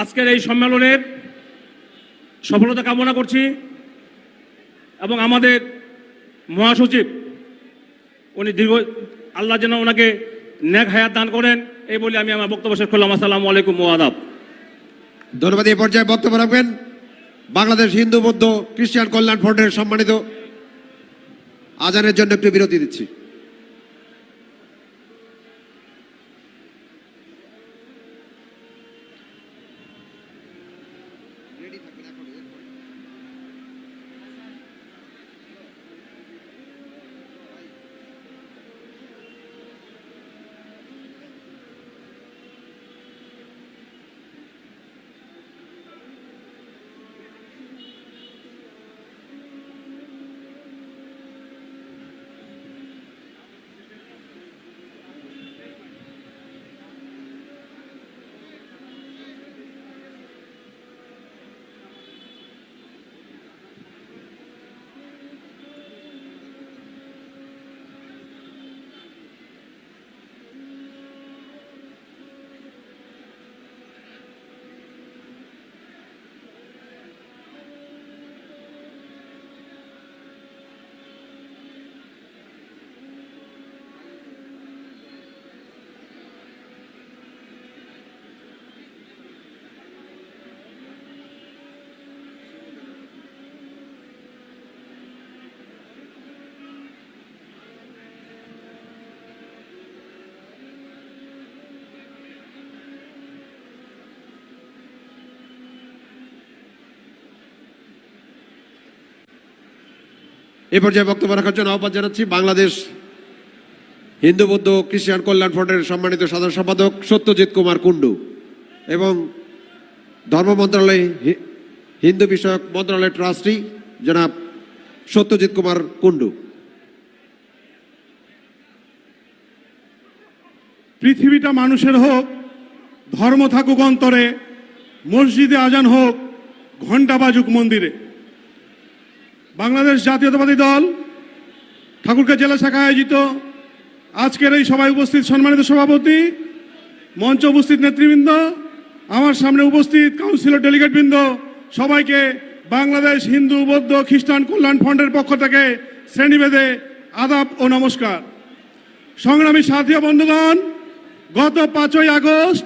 আজকের এই সম্মেলনের সফলতা কামনা করছি এবং আমাদের মহাসচিব, উনি দীর্ঘ, আল্লাহ যেন ওনাকে নেক হায়াত দান করেন, এই বলে আমি আমার বক্তব্য শেষ করলাম। আসসালামু আলাইকুম ও আদাব ধন্যবাদ, এই পর্যায়ে বক্তব্য রাখবেন বাংলাদেশ হিন্দু বৌদ্ধ খ্রিস্টান কল্যাণ ফ্রন্টের সম্মানিত আজানের জন্য একটু বিরতি দিচ্ছি। এ পর্যায়ে বক্তব্য রাখার জন্য আহ্বান জানাচ্ছি বাংলাদেশ হিন্দু বৌদ্ধ খ্রিস্টান কল্যাণ ফ্রন্টের সম্মানিত সাধারণ সম্পাদক সত্যজিৎ কুমার কুণ্ডু এবং ধর্ম মন্ত্রণালয় হিন্দু বিষয়ক মন্ত্রণালয়ের ট্রাস্টি জনাব সত্যজিৎ কুমার কুণ্ডু। পৃথিবীটা মানুষের হোক, ধর্ম থাকুক অন্তরে, মসজিদে আজান হোক, ঘণ্টা বাজুক মন্দিরে। বাংলাদেশ জাতীয়তাবাদী দল ঠাকুরগাঁ জেলা শাখা আয়োজিত আজকের এই সভায় উপস্থিত সম্মানিত সভাপতি, মঞ্চ উপস্থিত নেতৃবৃন্দ, আমার সামনে উপস্থিত কাউন্সিলর ডেলিগেটবৃন্দ সবাইকে বাংলাদেশ হিন্দু, বৌদ্ধ, খ্রিস্টান কল্যাণ ফ্রন্টের পক্ষ থেকে শ্রেণীভেদে আদাব ও নমস্কার। সংগ্রামী সাথী বন্ধুগণ, গত পাঁচই আগস্ট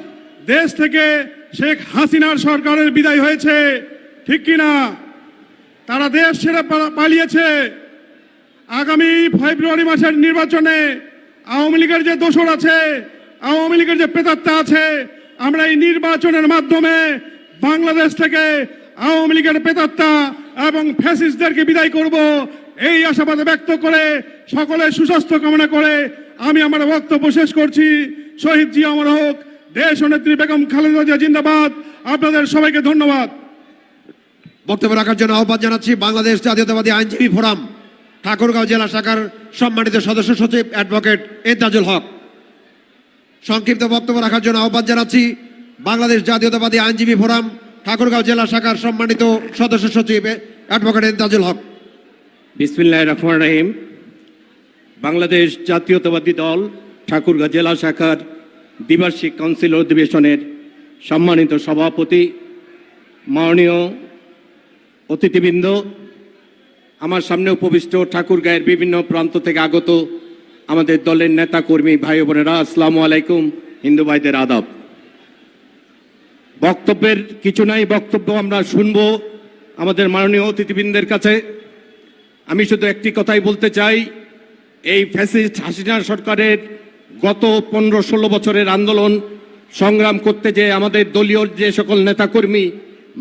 দেশ থেকে শেখ হাসিনার সরকারের বিদায় হয়েছে, ঠিক কিনা? তারা দেশ ছেড়ে পালিয়েছে। আগামী ফেব্রুয়ারি মাসের নির্বাচনে আওয়ামী লীগের যে দোসর আছে, আওয়ামী লীগের যে প্রেতাত্মা আছে, আমরা এই নির্বাচনের মাধ্যমে বাংলাদেশ থেকে আওয়ামী লীগের প্রেতাত্মা এবং ফ্যাসিস্টদেরকে বিদায় করব। এই আশাবাদ ব্যক্ত করে সকলের সুস্বাস্থ্য কামনা করে আমি আমার বক্তব্য শেষ করছি। শহীদ জি আমার হোক, দেশ নেত্রী বেগম খালেদা জিয়া, জিন্দাবাদ। আপনাদের সবাইকে ধন্যবাদ। বক্তব্য রাখার জন্য আহ্বান জানাচ্ছি বাংলাদেশ জাতীয়তাবাদী আইনজীবী ফোরাম, ঠাকুরগাঁও জেলা শাখার সম্মানিত সদস্য সচিব অ্যাডভোকেট এন্তাজুল হক। সংক্ষিপ্ত বক্তব্য রাখার জন্য আহ্বান জানাচ্ছি বাংলাদেশ জাতীয়তাবাদী আইনজীবী ফোরাম, ঠাকুরগাঁও জেলা শাখার সম্মানিত সদস্য সচিব অ্যাডভোকেট এন্তাজুল হক। বিসমিল্লাহ রহমান রহিম। বাংলাদেশ জাতীয়তাবাদী দল, ঠাকুরগাঁও জেলা শাখার দ্বিবার্ষিক কাউন্সিল অধিবেশনের সম্মানিত সভাপতি, মাননীয় অতিথিবৃন্দ, আমার সামনে উপবিষ্ট ঠাকুর ঠাকুরগাঁয়ের বিভিন্ন প্রান্ত থেকে আগত আমাদের দলের নেতা কর্মী ভাই বোনেরা, আসসালামু আলাইকুম, হিন্দু ভাইদের আদাব। বক্তব্যের কিছু নাই, বক্তব্য আমরা শুনব আমাদের মাননীয় অতিথিবৃন্দের কাছে। আমি শুধু একটি কথাই বলতে চাই, এই ফ্যাসিস্ট হাসিনা সরকারের গত পনেরো ষোলো বছরের আন্দোলন সংগ্রাম করতে যে আমাদের দলীয় যে সকল নেতাকর্মী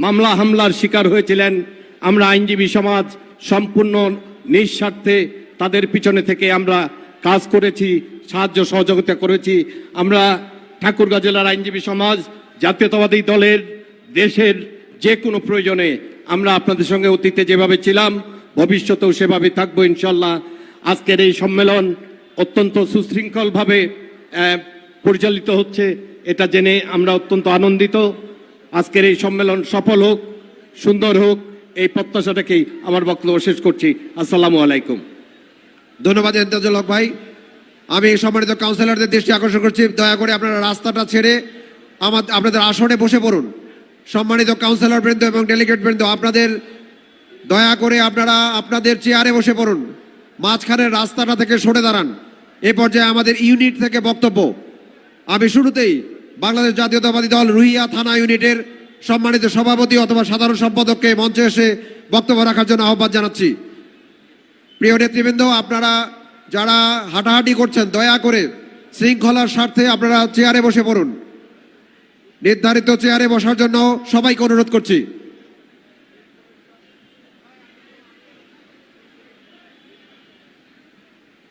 মামলা হামলার শিকার হয়েছিলেন আমরা আইনজীবী সমাজ সম্পূর্ণ নিঃস্বার্থে তাদের পিছনে থেকে আমরা কাজ করেছি, সাহায্য সহযোগিতা করেছি। আমরা ঠাকুরগাঁ জেলার আইনজীবী সমাজ, জাতীয়তাবাদী দলের, দেশের যে কোনো প্রয়োজনে আমরা আপনাদের সঙ্গে অতীতে যেভাবে ছিলাম, ভবিষ্যতেও সেভাবে থাকব ইনশাল্লাহ। আজকের এই সম্মেলন অত্যন্ত সুশৃঙ্খলভাবে পরিচালিত হচ্ছে, এটা জেনে আমরা অত্যন্ত আনন্দিত। আজকের এই সম্মেলন সফল হোক, সুন্দর হোক এই প্রত্যাশাটাকেই আমার বক্তব্য শেষ করছি? আসসালামু আলাইকুম। ধন্যবাদ এন্তাজুল ভাই। আমি সম্মানিত কাউন্সিলরদের দৃষ্টি আকর্ষণ করছি। দয়া করে আপনারা রাস্তাটা ছেড়ে আমার, আপনাদের আসনে বসে পড়ুন। সম্মানিত কাউন্সিলর বৃন্দ এবং ডেলিগেট বৃন্দ, আপনাদের দয়া করে আপনারা আপনাদের চেয়ারে বসে পড়ুন। মাঝখানের রাস্তাটা থেকে সরে দাঁড়ান। এ পর্যায়ে আমাদের ইউনিট থেকে বক্তব্য। আমি শুরুতেই বাংলাদেশ জাতীয়তাবাদী দল রুহিয়া থানা ইউনিটের সম্মানিত সভাপতি অথবা সাধারণ সম্পাদককে মঞ্চে এসে বক্তব্য রাখার জন্য আহ্বান জানাচ্ছি। প্রিয় নেতৃবৃন্দ, আপনারা যারা হাঁটাহাঁটি করছেন, দয়া করে শৃঙ্খলার স্বার্থে আপনারা চেয়ারে বসে পড়ুন। নির্ধারিত চেয়ারে বসার জন্য সবাইকে অনুরোধ করছি।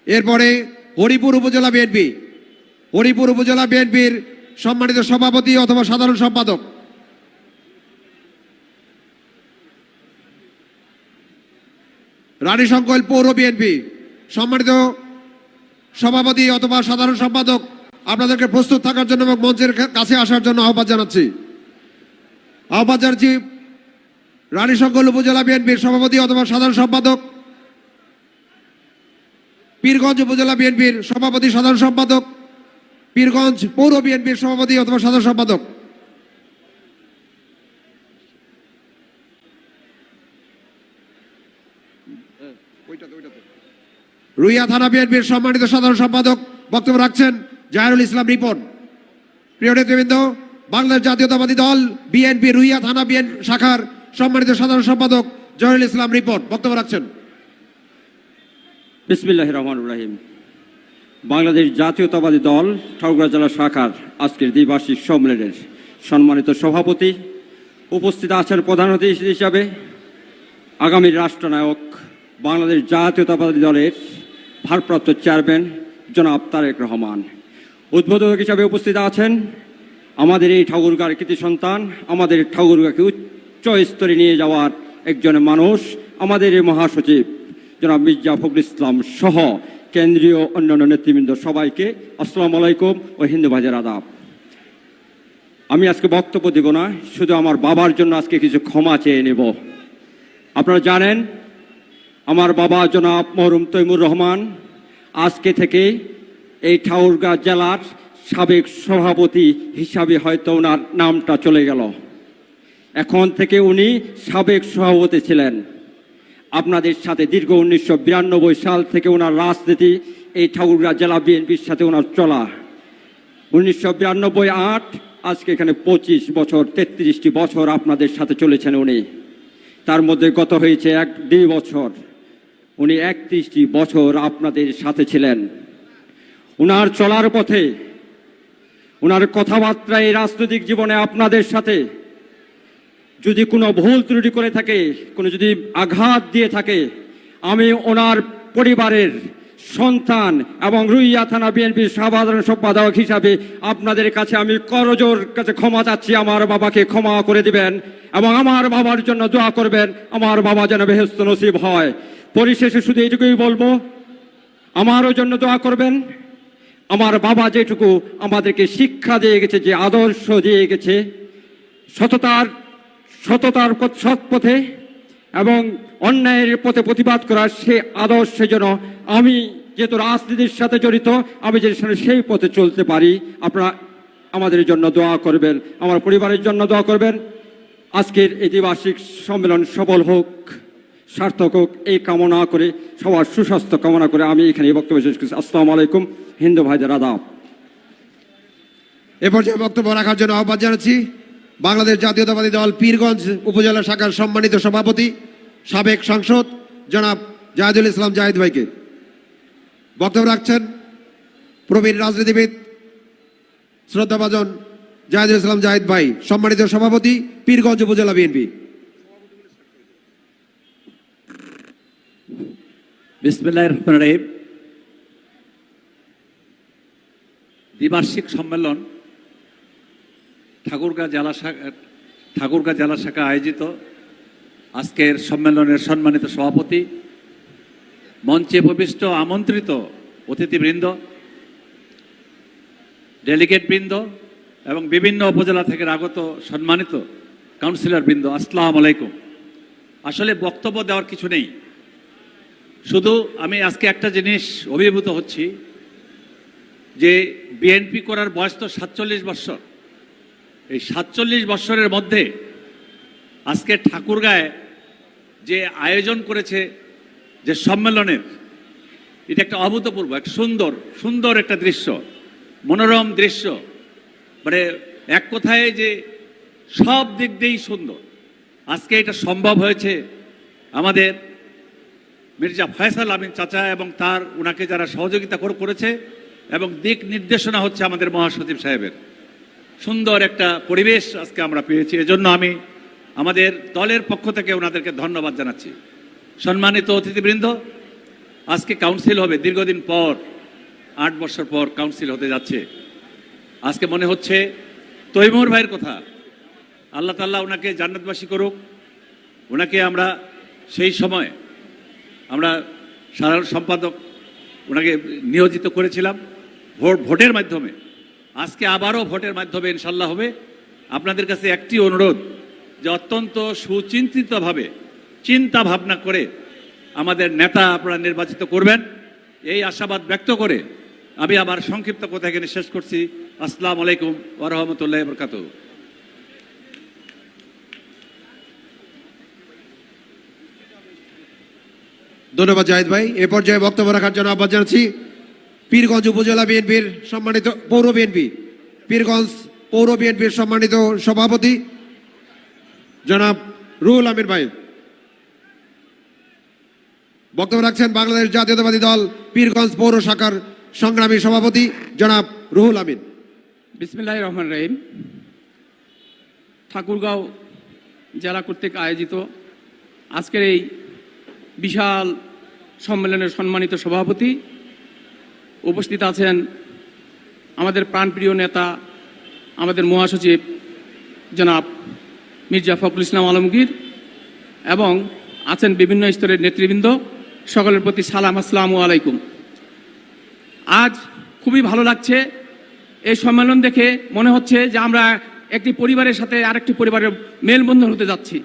এরপরে হরিপুর উপজেলা বিএনপি। হরিপুর উপজেলা বিএনপির সম্মানিত সভাপতি অথবা সাধারণ সম্পাদক। রানী সংকল পৌর বিএনপি সম্মানিত সভাপতি অথবা সাধারণ সম্পাদক, আপনাদেরকে প্রস্তুত থাকার জন্য এবং মঞ্চের কাছে আসার জন্য আহ্বান জানাচ্ছি। আহ্বান জানাচ্ছি রানী সংকল উপজেলা বিএনপির সভাপতি অথবা সাধারণ সম্পাদক, পীরগঞ্জ উপজেলা বিএনপির সভাপতি, সাধারণ সম্পাদক, পীরগঞ্জ পৌর বিএনপির সভাপতি অথবা সাধারণ সম্পাদক। রুইয়া থানা বিএনপির সম্মানিত সাধারণ সম্পাদক বক্তব্য রাখছেন জাহেরুল ইসলাম রিপন। প্রিয় নেতৃবৃন্দ বাংলাদেশ জাতীয়তাবাদী দল বিএনপি রুইয়া থানা বিএন শাখার সম্মানিত সাধারণ সম্পাদক জহিরুল ইসলাম রিপন বক্তব্য রাখছেন। বিসমিল্লাহ রহমান রাহিম। বাংলাদেশ জাতীয়তাবাদী দল ঠাকুরগাঁ জেলা শাখার আজকের দ্বিবার্ষিক সম্মেলনের সম্মানিত সভাপতি উপস্থিত আছেন প্রধান অতিথি হিসাবে আগামী রাষ্ট্রনায়ক বাংলাদেশ জাতীয়তাবাদী দলের ভারপ্রাপ্ত চেয়ারম্যান জনাব তারেক রহমান। উদ্বোধক হিসাবে উপস্থিত আছেন আমাদের এই ঠাকুরগার কৃতি সন্তান, আমাদের ঠাকুরগাকে উচ্চ স্তরে নিয়ে যাওয়ার একজন মানুষ, আমাদের এই মহাসচিব জনাব মির্জা ফখরুল ইসলাম সহ কেন্দ্রীয় অন্যান্য নেতৃবৃন্দ সবাইকে আসসালাম আলাইকুম ও হিন্দু বাজার আদাব। আমি আজকে বক্তব্য দেব না, শুধু আমার বাবার জন্য আজকে কিছু ক্ষমা চেয়ে নেব। আপনারা জানেন আমার বাবা জনাব মহরুম তৈমুর রহমান, আজকে থেকে এই ঠাকুরগাঁ জেলার সাবেক সভাপতি হিসাবে হয়তো ওনার নামটা চলে গেল। এখন থেকে উনি সাবেক সভাপতি ছিলেন। আপনাদের সাথে দীর্ঘ উনিশশো বিরানব্বই সাল থেকে ওনার রাজনীতি এই ঠাকুরগাঁ জেলা বিএনপির সাথে ওনার চলা। উনিশশো বিরানব্বই আট, আজকে এখানে পঁচিশ বছর, তেত্রিশটি বছর আপনাদের সাথে চলেছেন উনি। তার মধ্যে গত হয়েছে এক দুই বছর। উনি একত্রিশটি বছর আপনাদের সাথে ছিলেন। উনার চলার পথে কথাবার্তা এই রাজনৈতিক জীবনে আপনাদের সাথে যদি কোনো ভুল ত্রুটি করে থাকে, কোনো যদি আঘাত দিয়ে থাকে, আমি ওনার পরিবারের সন্তান এবং রুইয়া থানা বিএনপির সাধারণ সম্পাদক হিসাবে আপনাদের কাছে আমি করজোর কাছে ক্ষমা চাচ্ছি, আমার বাবাকে ক্ষমা করে দিবেন এবং আমার বাবার জন্য দোয়া করবেন, আমার বাবা যেন বেহস্ত নসিব হয়। পরিশেষে শুধু এইটুকুই বলব, আমারও জন্য দোয়া করবেন। আমার বাবা যেটুকু আমাদেরকে শিক্ষা দিয়ে গেছে, যে আদর্শ দিয়ে গেছে, সততার সততার সৎ পথে এবং অন্যায়ের পথে প্রতিবাদ করার সে আদর্শে যেন আমি যেহেতু রাজনীতির সাথে জড়িত, আমি যে সেই পথে চলতে পারি, আপনারা আমাদের জন্য দোয়া করবেন, আমার পরিবারের জন্য দোয়া করবেন। আজকের এই দ্বিবার্ষিক সম্মেলন সফল হোক। সার্থক হোক, এই কামনা করে, সবার সুস্বাস্থ্য কামনা করে আমি এখানে বক্তব্য শেষ করছি। আসসালামু আলাইকুম, হিন্দু ভাইদের আদাব। এ পর্যায়ে বক্তব্য রাখার জন্য আহ্বান জানাচ্ছি, বাংলাদেশ জাতীয়তাবাদী দল পীরগঞ্জ উপজেলা শাখার সম্মানিত সভাপতি, সাবেক সাংসদ, জনাব জাহিদুল ইসলাম জাহিদ ভাইকে। বক্তব্য রাখছেন প্রবীণ রাজনীতিবিদ, শ্রদ্ধাভাজন জাহিদুল ইসলাম জাহিদ ভাই, সম্মানিত সভাপতি, পীরগঞ্জ উপজেলা বিএনপি। বিসমিল্লাহ রহমান রহিম। দ্বিবার্ষিক সম্মেলন ঠাকুরগাঁ জেলা শাখা ঠাকুরগাঁ জেলা শাখা আয়োজিত। আজকের সম্মেলনের সম্মানিত সভাপতি, মঞ্চে উপবিষ্ট আমন্ত্রিত অতিথিবৃন্দ ডেলিগেট বৃন্দ এবং বিভিন্ন উপজেলা থেকে আগত সম্মানিত কাউন্সিলর বৃন্দ আসসালামু আলাইকুম। আসলে বক্তব্য দেওয়ার কিছু নেই। শুধু আমি আজকে একটা জিনিস অভিভূত হচ্ছি যে বিএনপি করার বয়স তো সাতচল্লিশ বৎসর এই সাতচল্লিশ বৎসরের মধ্যে আজকে ঠাকুরগাঁয়ে যে আয়োজন করেছে যে সম্মেলনের, এটা একটা অভূতপূর্ব, একটা সুন্দর সুন্দর একটা দৃশ্য, মনোরম দৃশ্য। মানে এক কথায় যে সব দিক দিয়েই সুন্দর। আজকে এটা সম্ভব হয়েছে আমাদের মির্জা ফয়সাল আমিন চাচা এবং তার ওনাকে যারা সহযোগিতা করে- করেছে এবং দিক নির্দেশনা হচ্ছে আমাদের মহাসচিব সাহেবের। সুন্দর একটা পরিবেশ আজকে আমরা পেয়েছি। এজন্য আমি আমাদের দলের পক্ষ থেকে ওনাদেরকে ধন্যবাদ জানাচ্ছি। সম্মানিত অতিথিবৃন্দ, আজকে কাউন্সিল হবে। দীর্ঘদিন পর, আট বছর পর কাউন্সিল হতে যাচ্ছে। আজকে মনে হচ্ছে তৈমুর ভাইয়ের কথা। আল্লাহ তাল্লাহ ওনাকে জান্নাতবাসী করুক। ওনাকে আমরা সেই সময় আমরা সাধারণ সম্পাদক ওনাকে নিয়োজিত করেছিলাম। ভোট ভোটের মাধ্যমে। আজকে আবারও ভোটের মাধ্যমে ইনশাল্লাহ হবে। আপনাদের কাছে একটি অনুরোধ যে অত্যন্ত সুচিন্তিতভাবে চিন্তা ভাবনা করে আমাদের নেতা আপনারা নির্বাচিত করবেন। এই আশাবাদ ব্যক্ত করে আমি আমার সংক্ষিপ্ত কথা এখানে শেষ করছি। আসসালামু আলাইকুম ওরহমতুল্লাহ বরকাত ধন্যবাদ জাহিদ ভাই। এ পর্যায়ে বক্তব্য রাখার জন্য আহ্বান জানাচ্ছি পীরগঞ্জ উপজেলা বিএনপির সম্মানিত পৌর বিএনপি, পীরগঞ্জ পৌর বিএনপির সম্মানিত সভাপতি জনাব রুহুল আমির ভাই। বক্তব্য রাখছেন বাংলাদেশ জাতীয়তাবাদী দল, পীরগঞ্জ পৌর শাখার সংগ্রামী সভাপতি জনাব রুহুল আমিন। বিসমিল্লাহ রহমান রহিম। ঠাকুরগাঁও জেলা কর্তৃক আয়োজিত আজকের এই বিশাল সম্মেলনের সম্মানিত সভাপতি উপস্থিত আছেন আমাদের প্রাণপ্রিয় নেতা, আমাদের মহাসচিব জনাব মির্জা ফখরুল ইসলাম আলমগীর এবং আছেন বিভিন্ন স্তরের নেতৃবৃন্দ, সকলের প্রতি সালাম, আসসালামু আলাইকুম। আজ খুবই ভালো লাগছে এই সম্মেলন দেখে মনে হচ্ছে যে আমরা একটি পরিবারের সাথে আরেকটি পরিবারের মেলবন্ধন হতে যাচ্ছি।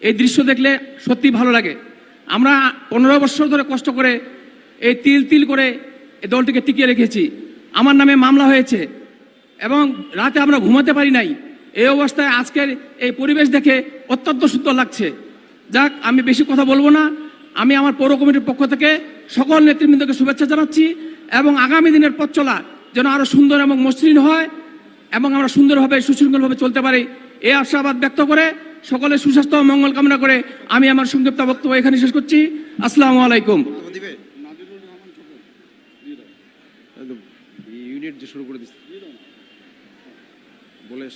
এই দৃশ্য দেখলে সত্যি ভালো লাগে। আমরা পনেরো বছর ধরে কষ্ট করে এই তিল তিল করে এই দলটিকে টিকিয়ে রেখেছি। আমার নামে মামলা হয়েছে এবং রাতে আমরা ঘুমাতে পারি নাই। এই অবস্থায় আজকের এই পরিবেশ দেখে অত্যন্ত সুন্দর লাগছে। যাক, আমি বেশি কথা বলব না। আমি আমার পৌর কমিটির পক্ষ থেকে সকল নেতৃবৃন্দকে শুভেচ্ছা জানাচ্ছি এবং আগামী দিনের পথ চলা যেন আরও সুন্দর এবং মসৃণ হয় এবং আমরা সুন্দরভাবে সুশৃঙ্খলভাবে চলতে পারি। এই আশাবাদ ব্যক্ত করে সকলের সুস্বাস্থ্য মঙ্গল কামনা করে আমি আমার সংক্ষিপ্ত বক্তব্য এখানে শেষ করছি। আসসালামু আলাইকুম। ইউনিট শুরু করে দিচ্ছে। বলে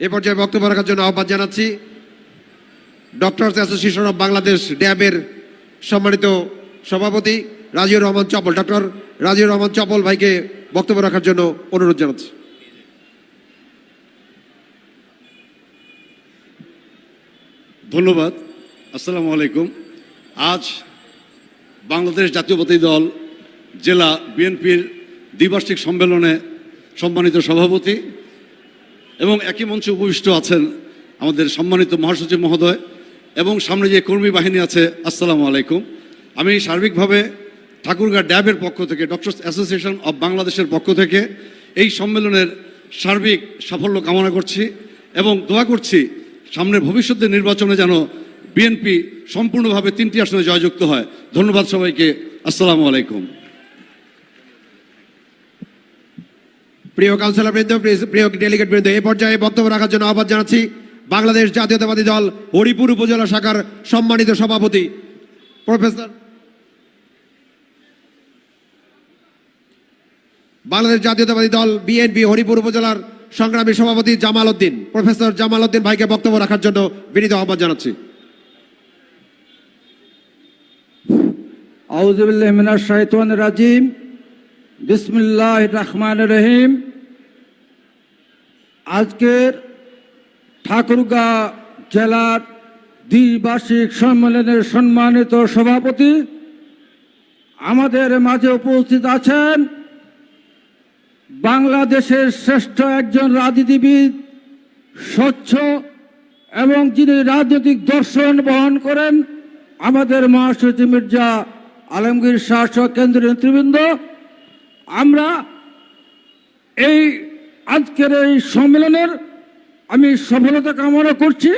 এ পর্যায়ে বক্তব্য রাখার জন্য আহ্বান জানাচ্ছি ডক্টরস অ্যাসোসিয়েশন অব বাংলাদেশ ড্যাবের সম্মানিত সভাপতি রাজিউর রহমান চপল। ডক্টর রাজিউর রহমান চপল ভাইকে বক্তব্য রাখার জন্য অনুরোধ জানাচ্ছি। ধন্যবাদ। আসসালামু আলাইকুম। আজ বাংলাদেশ জাতীয়বাদী দল জেলা বিএনপির দ্বিবার্ষিক সম্মেলনে সম্মানিত সভাপতি এবং একই মঞ্চে উপবিষ্ট আছেন আমাদের সম্মানিত মহাসচিব মহোদয় এবং সামনে যে কর্মী বাহিনী আছে, আসসালামু আলাইকুম। আমি সার্বিকভাবে ঠাকুরগাঁ ড্যাবের পক্ষ থেকে, ডক্টরস অ্যাসোসিয়েশন অব বাংলাদেশের পক্ষ থেকে এই সম্মেলনের সার্বিক সাফল্য কামনা করছি এবং দোয়া করছি সামনের ভবিষ্যতের নির্বাচনে যেন বিএনপি সম্পূর্ণভাবে তিনটি আসনে জয়যুক্ত হয়। ধন্যবাদ সবাইকে। আসসালামু আলাইকুম। প্রিয় কাউন্সিলর বৃন্দ, প্রিয় ডেলিগেট বৃন্দ, এ পর্যায়ে বক্তব্য রাখার জন্য আহ্বান জানাচ্ছি বাংলাদেশ জাতীয়তাবাদী দল হরিপুর উপজেলা শাখার সম্মানিত সভাপতি, প্রফেসর বাংলাদেশ জাতীয়তাবাদী দল বিএনপি হরিপুর উপজেলার সংগ্রামী সভাপতি জামাল উদ্দিন, প্রফেসর জামাল উদ্দিন ভাইকে বক্তব্য রাখার জন্য বিনীত আহ্বান জানাচ্ছি। আউজবিল্লাহমিনাশাইতান রাজিম। বিসমিল্লাহ রহমান রহিম। আজকের ঠাকুরগাঁ জেলার দ্বিবার্ষিক সম্মেলনের সম্মানিত সভাপতি আমাদের মাঝে উপস্থিত আছেন বাংলাদেশের শ্রেষ্ঠ একজন রাজনীতিবিদ, স্বচ্ছ এবং যিনি রাজনৈতিক দর্শন বহন করেন, আমাদের মহাসচিব মির্জা আলমগীর শাসক কেন্দ্রীয় নেতৃবৃন্দ আমরা এই আজকের এই সম্মেলনের আমি সফলতা কামনা করছি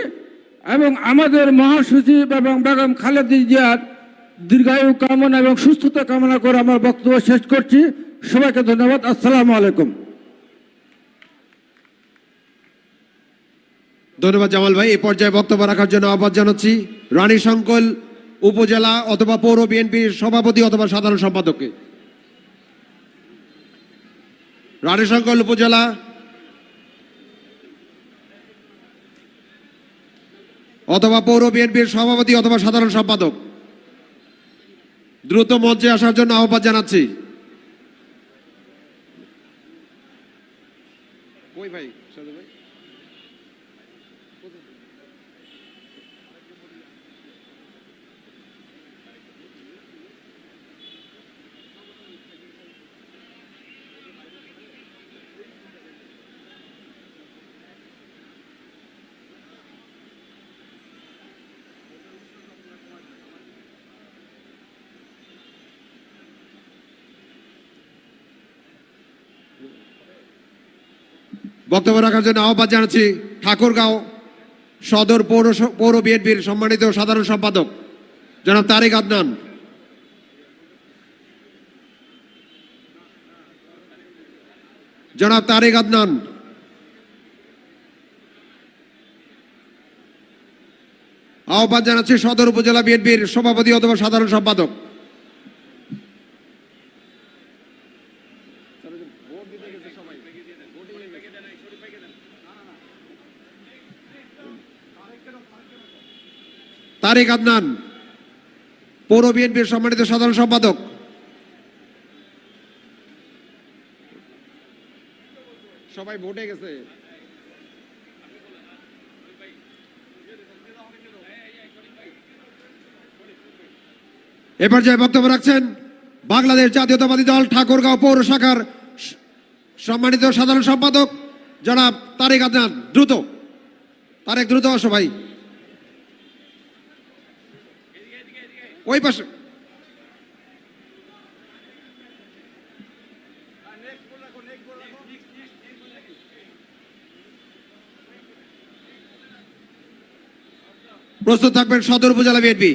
এবং আমাদের মহাসচিব এবং বেগম খালেদা জিয়ার দীর্ঘায়ু কামনা এবং সুস্থতা কামনা করে আমার বক্তব্য শেষ করছি। সবাইকে ধন্যবাদ। আসসালামু আলাইকুম। ধন্যবাদ জামাল ভাই। এই পর্যায়ে বক্তব্য রাখার জন্য আহ্বান জানাচ্ছি রানী শঙ্কল উপজেলা অথবা পৌর বিএনপির সভাপতি অথবা সাধারণ সম্পাদককে। রানী শঙ্কল উপজেলা। অথবা পৌর বিএনপির সভাপতি অথবা সাধারণ সম্পাদক। দ্রুত মঞ্চে আসার জন্য আহ্বান জানাচ্ছি। ভাই? বক্তব্য রাখার জন্য আহ্বান জানাচ্ছি ঠাকুরগাঁও সদর পৌর পৌর বিএনপির সম্মানিত সাধারণ সম্পাদক, জনাব তারেক আদনান। জনাব তারেক আদনান। আহ্বান জানাচ্ছি সদর উপজেলা বিএনপির সভাপতি অথবা সাধারণ সম্পাদক। তারেক আদনান, পৌর বিএনপির সম্মানিত সাধারণ সম্পাদক। সবাই ভোটে গেছে। এ পর্যায়ে বক্তব্য রাখছেন বাংলাদেশ জাতীয়তাবাদী দল ঠাকুরগাঁও পৌর শাখার সম্মানিত সাধারণ সম্পাদক জনাব তারেক আদনান। দ্রুত। তারেক, দ্রুত আসো ভাই। ওই পাশে। প্রস্তুত থাকবেন সদর উপজেলা বিএনপি।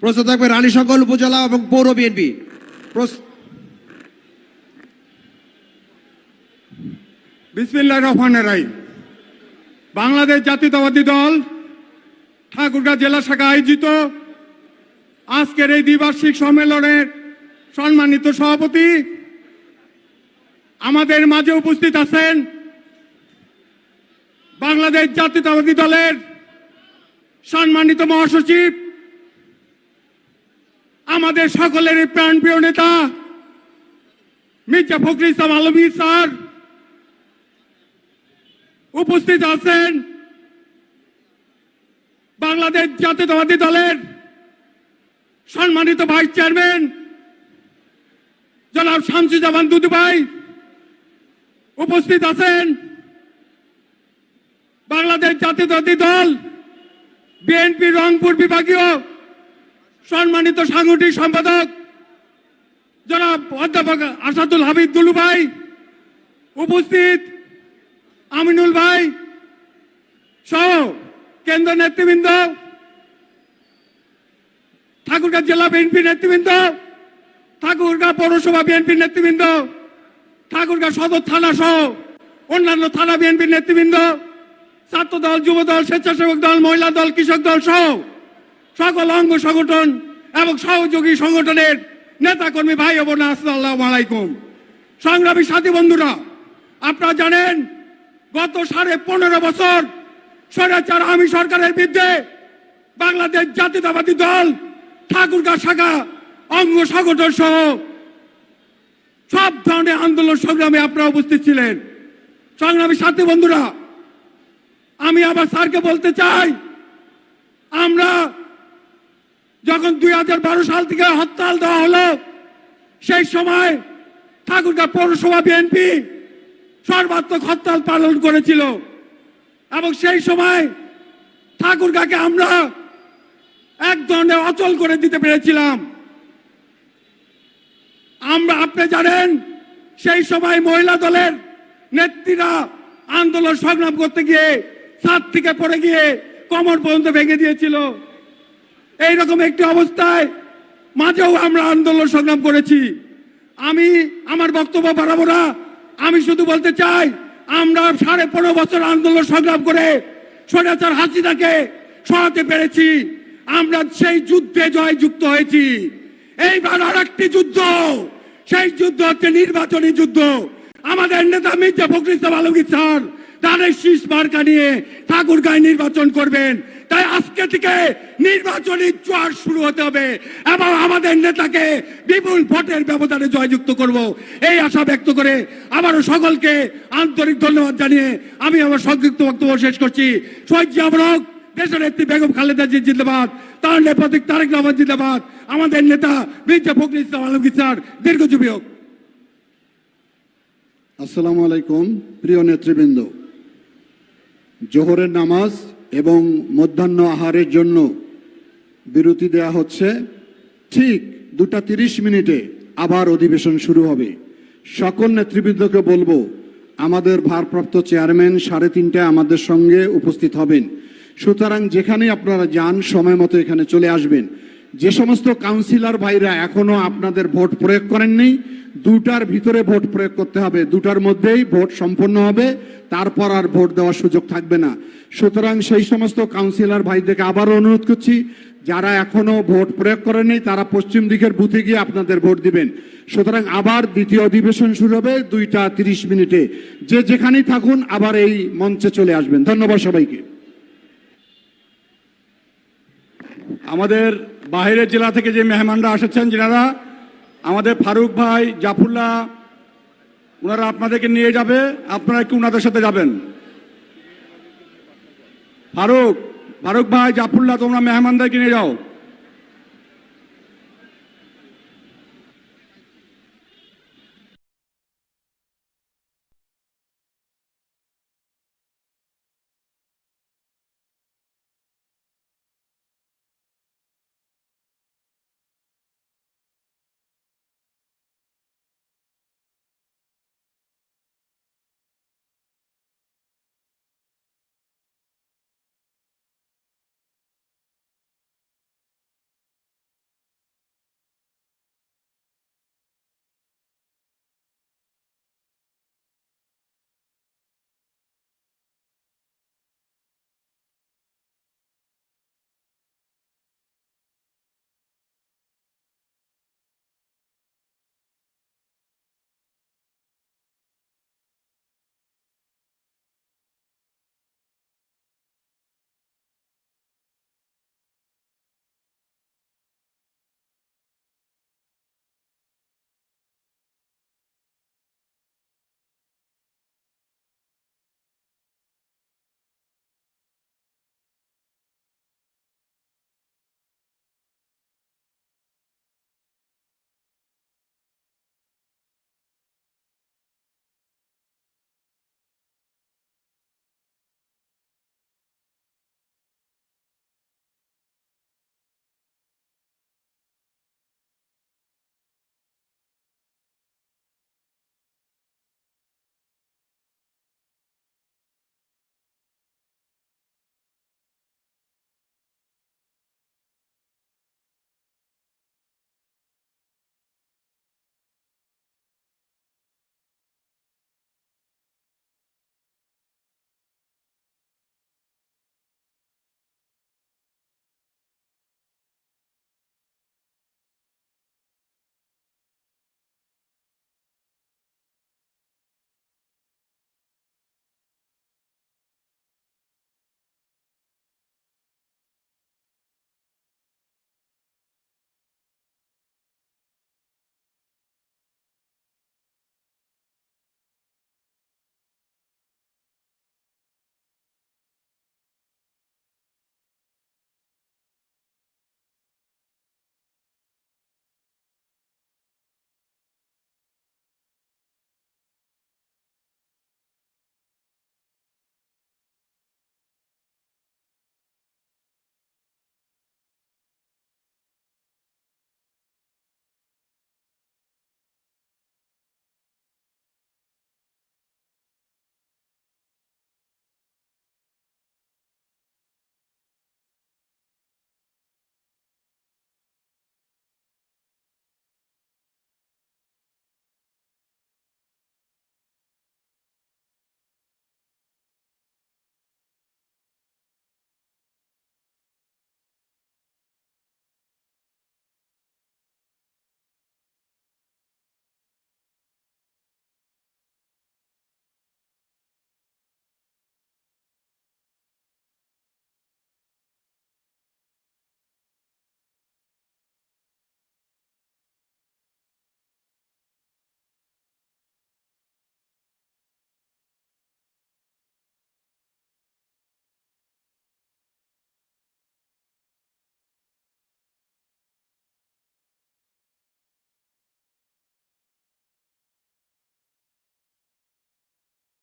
প্রস্তুত থাকবে রানীশঙ্কল উপজেলা এবং পৌর বিএনপি। প্রস- বিসমিল্লাহ রহমান রাই বাংলাদেশ জাতীয়তাবাদী দল ঠাকুরগাঁ জেলা শাখা আয়োজিত আজকের এই দ্বিবার্ষিক সম্মেলনের সম্মানিত সভাপতি আমাদের মাঝে উপস্থিত আছেন বাংলাদেশ জাতীয়তাবাদী দলের সম্মানিত মহাসচিব, আমাদের সকলের প্রাণপ্রিয় নেতা মির্জা ফখরুল ইসলাম আলমী স্যার উপস্থিত আছেন বাংলাদেশ জাতীয়তাবাদী দলের সম্মানিত ভাইস চেয়ারম্যান জনাব শামসুজ্জামান দুদু ভাই উপস্থিত আছেন। বাংলাদেশ জাতীয়তাবাদী দল, বিএনপি রংপুর বিভাগীয় সম্মানিত সাংগঠনিক সম্পাদক জনাব অধ্যাপক আসাদুল হাবিব দুলু ভাই উপস্থিত। আমিনুল ভাই সহ কেন্দ্র নেতৃবৃন্দ, ঠাকুরগাঁ জেলা বিএনপি নেতৃবৃন্দ, ঠাকুরগাঁ পৌরসভা বিএনপি নেতৃবৃন্দ, ঠাকুরগাঁ সদর থানা সহ অন্যান্য থানা বিএনপি নেতৃবৃন্দ ছাত্র দল যুব দল স্বেচ্ছাসেবক দল, মহিলা দল, কৃষক দল সহ সকল অঙ্গ সংগঠন এবং সহযোগী সংগঠনের নেতাকর্মী ভাই বোন, আসসালামু আলাইকুম। সংগ্রামী সাথী বন্ধুরা, আপনারা জানেন গত সাড়ে পনেরো বছর স্বৈরাচার আমি সরকারের বিরুদ্ধে বাংলাদেশ জাতীয়তাবাদী দল, ঠাকুরগাঁ শাখা, অঙ্গ সংগঠন সহ সব ধরনের আন্দোলন সংগ্রামে আপনারা উপস্থিত ছিলেন। সংগ্রামী সাথী বন্ধুরা, আমি আবার স্যারকে বলতে চাই, আমরা যখন দুই হাজার বারো সাল থেকে হরতাল দেওয়া হলো, সেই সময় ঠাকুরগাঁ পৌরসভা বিএনপি সর্বাত্মক হরতাল পালন করেছিল। এবং সেই সময় ঠাকুরগাঁকে আমরা এক ধরনের অচল করে দিতে পেরেছিলাম। আমরা, আপনি জানেন, সেই সময় মহিলা দলের নেত্রীরা আন্দোলন সংগ্রাম করতে গিয়ে ছাদ থেকে পড়ে গিয়ে কমর পর্যন্ত ভেঙে দিয়েছিল। এইরকম একটি অবস্থায় মাঝেও আমরা আন্দোলন সংগ্রাম করেছি। আমি, আমার বক্তব্য বাড়াবো না। আমি শুধু বলতে চাই, আমরা সাড়ে পনেরো বছর আন্দোলন সংগ্রাম করে স্বৈরাচার হাসিনাকে সরাতে পেরেছি। আমরা সেই যুদ্ধে জয় যুক্ত হয়েছি। এইবার আর একটি যুদ্ধ, সেই যুদ্ধ হচ্ছে নির্বাচনী যুদ্ধ। আমাদের নেতা মির্জা ফখরুল আলমগীর স্যার, তাদের শীষ মার্কা নিয়ে ঠাকুরগাঁয় নির্বাচন করবেন। তাই আজকে থেকে নির্বাচনী জোয়ার শুরু হতে হবে এবং আমাদের নেতাকে বিপুল ভোটের ব্যবধানে জয়যুক্ত করব। এই আশা ব্যক্ত করে আবারও সকলকে আন্তরিক ধন্যবাদ জানিয়ে আমি আমার সংক্ষিপ্ত বক্তব্য শেষ করছি। শহীদ জিয়ামরক দেশের নেত্রী বেগম খালেদা জি জিন্দাবাদ, তার নেপথিক তারেক রহমান জিন্দাবাদ, আমাদের নেতা মির্জা ফখরুল ইসলাম আলমগীর স্যার, দীর্ঘজীবী হোক। আসসালামু আলাইকুম, প্রিয় নেতৃবৃন্দ। জোহরের নামাজ এবং মধ্যাহ্ন আহারের জন্য বিরতি দেয়া হচ্ছে। ঠিক দুটা তিরিশ মিনিটে আবার অধিবেশন শুরু হবে। সকল নেতৃবৃন্দকে বলব, আমাদের ভারপ্রাপ্ত চেয়ারম্যান সাড়ে তিনটায় আমাদের সঙ্গে উপস্থিত হবেন। সুতরাং যেখানেই আপনারা যান, সময় মতো এখানে চলে আসবেন। যে সমস্ত কাউন্সিলর ভাইরা এখনও আপনাদের ভোট প্রয়োগ করেননি দুটার ভিতরে ভোট প্রয়োগ করতে হবে। দুটার মধ্যেই ভোট সম্পন্ন হবে, তারপর আর ভোট দেওয়ার সুযোগ থাকবে না। সুতরাং সেই সমস্ত কাউন্সিলর ভাইদেরকে আবারও অনুরোধ করছি, যারা এখনও ভোট প্রয়োগ করেনি তারা পশ্চিম দিকের বুথে গিয়ে আপনাদের ভোট দিবেন। সুতরাং আবার দ্বিতীয় অধিবেশন শুরু হবে দুইটা তিরিশ মিনিটে। যে যেখানেই থাকুন, আবার এই মঞ্চে চলে আসবেন। ধন্যবাদ সবাইকে। আমাদের বাইরের জেলা থেকে যে মেহমানরা এসেছেন যারা আমাদের ফারুক ভাই জাফুল্লাহ ওনারা আপনাদেরকে নিয়ে যাবে। আপনারা কি ওনাদের সাথে যাবেন? ফারুক ফারুক ভাই জাফুল্লাহ তোমরা মেহমানদেরকে নিয়ে যাও।